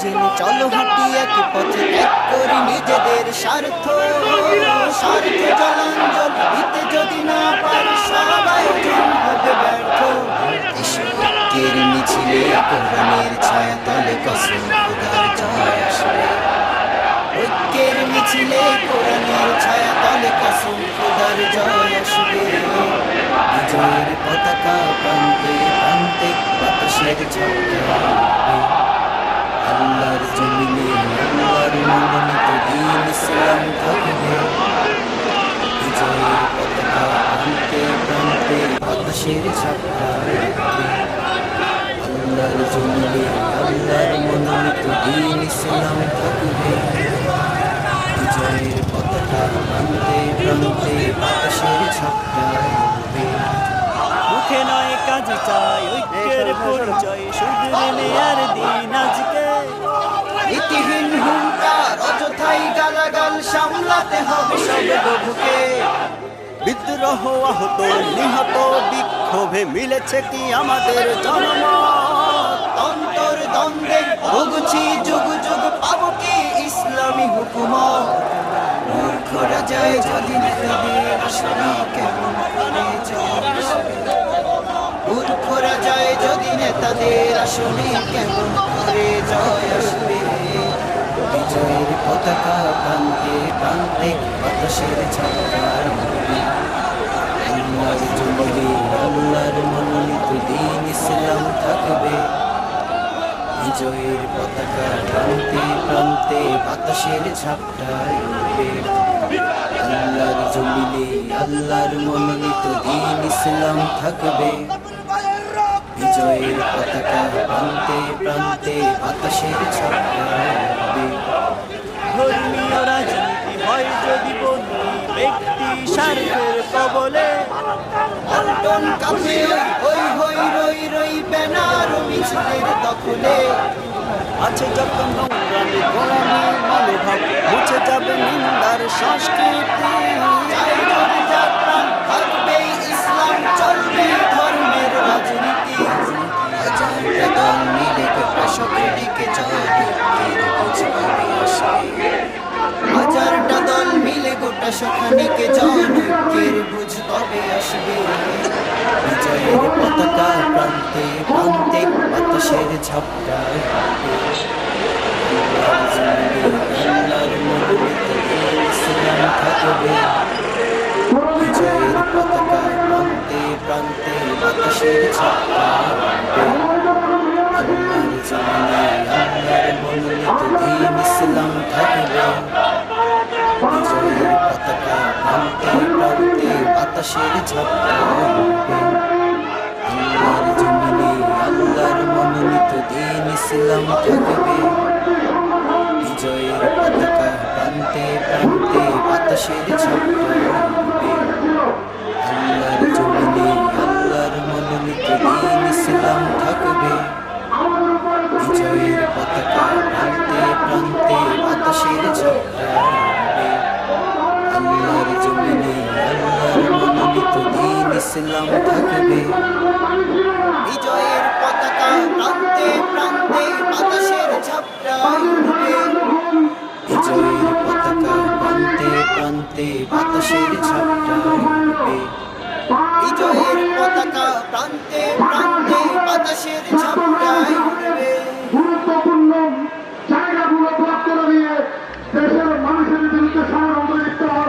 জেনে চলো হাঁটি এক পথে ত্যাগ করি নিজেদের স্বার্থ? স্বার্থ জলাঞ্জল দিতে যদি না পারি, সব আয়োজন হবে ব্যর্থ। ছায়া তলে কসম খোদার জয় আসবে। ঐক্যের মিছিলে কোরআনের ছায়া তলে কসম খোদার জয় পতাকা বাতাসের ঝাপটা আল্লাহর জমিনে আল্লাহর মনোনীত দিন ইসলাম থাকবে গালাগাল সামলাতে হবে সব বুকে বিদ্রোহ আহত, নিহত বিক্ষোভে মিলেছে কি আমাদের জন্ম অন্তর দ্বন্দ্বে ভুগছি যুগ যুগ, পাবো কি ইসলামী মূর্খরা যায় যদি যায় যদি কেমন পতাকা প্রান্তে প্রান্তে বাতাসের ছাপার আল্লাহর জমিনে আল্লাহর মনোনীত দিন ইসলাম থাকবে বিজয়ের পতাকা প্রান্তে প্রান্তে বাতাসের ঝাপটায় উঠবে আল্লাহর জমিনে আল্লাহর মনোনীত দিন ইসলাম থাকবে বিজয়ের পতাকা প্রান্তে প্রান্তে বাতাসের ঝাপটায় উঠবে ধর্মীয় রাজনীতি হয় যদি বন্দি ব্যক্তি স্বার্থের কবলে পল্টন কাছে ওই হই রই রই ব্যানার মিছিলের দখলে। আছে যত নোংরামি, গোলামি, মনোভাব, মুছে যাবে নিন্দার সংস্কৃতি। যদি যাত্রা থাকবে হাজারটা দল মিলে গোটা মিলে সখানিকে জনকের বুঝ আসবে। বিজয়ের পতাকা প্রান্তে প্রান্তে বাতাসের ঝাপটা আল্লাহর মনোনীত দিন ইসলাম থাকবে বিজয়ের পতাকা প্রান্তে প্রান্তে বাতাসের ঝাপটা আল্লাহর জমিনে আল্লাহর মনোনীত দিন ইসলাম থাকবে বিজয়ের পতাকা প্রান্তে প্রান্তে বাতাসের ঝাপটা ইসলাম থাকবে বিজয়ের পতাকা প্রান্তে প্রান্তে বাতাসের ঝাপটা প্রান্তে বাতাসের ঝাপটা বিজয়ের পতাকা প্রান্তে প্রান্তে বাতাসের উড়বে গুরুত্বপূর্ণ জায়গাগুলো ব্লক করে দিয়ে দেশের মানুষের বিরুদ্ধে ষড়যন্ত্র লিপ্ত হওয়ার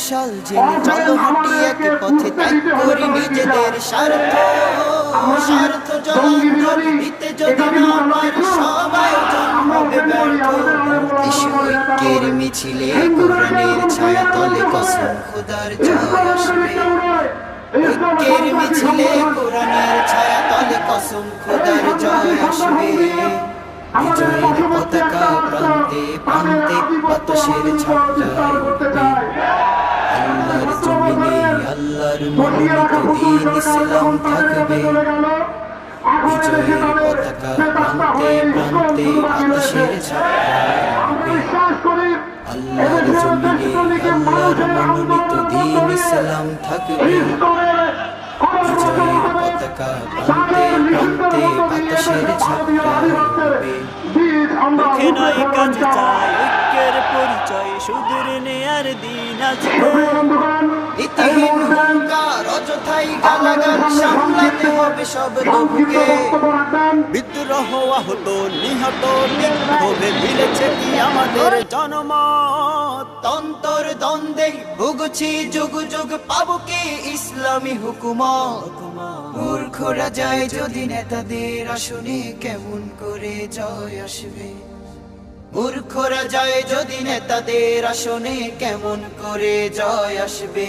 মশাল জেনে চলো হাঁটি এক পথে ত্যাগ করি নিজেদের স্বার্থ স্বার্থ জলাঞ্জল দিতে যদি না পারি সব আয়োজন হবে ব্যর্থ মিছিলে কোরআনের ছায়া তলে কসম খোদার জয় আসবে। ঐক্যের মিছিলে কোরআনের ছায়া তলে কসম খোদার জয় আসবে। বিজয়ের পতাকা প্রান্তে প্রান্তে বাতাসের ঝাপটায় উঠবে। আল্লাহর জমিনে আল্লাহর মনোনীত দিন ইসলাম থাকবে বিজয়ের পতাকা প্রান্তে প্রান্তে ঝাপটায় উঠবে আল্লাহর জমিনে আল্লাহর মনোনীত দিন ইসলাম থাকবে বিজয়ের পতাকা প্রান্তে প্রান্তে ঝাপটায় উঠবে মুখে নয় কাজে চাই ঐক্যের পরিচয় সুদূর নেয়ার দিন আজ ইতিহীন হুঙ্কার বিদ্রোহ আহত নিহত মিলেছে কি আমাদের তন্তর দ্বন্দ্বে ভুগছি যুগ যুগ, পাবো কি ইসলামী হুকুমত? মূর্খরা যায় যদি নেতাদের আসনে কেমন করে জয় আসবে? মূর্খরা যায় যদি নেতাদের আসনে কেমন করে জয় আসবে?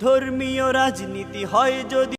ধর্মীয় রাজনীতি হয় যদি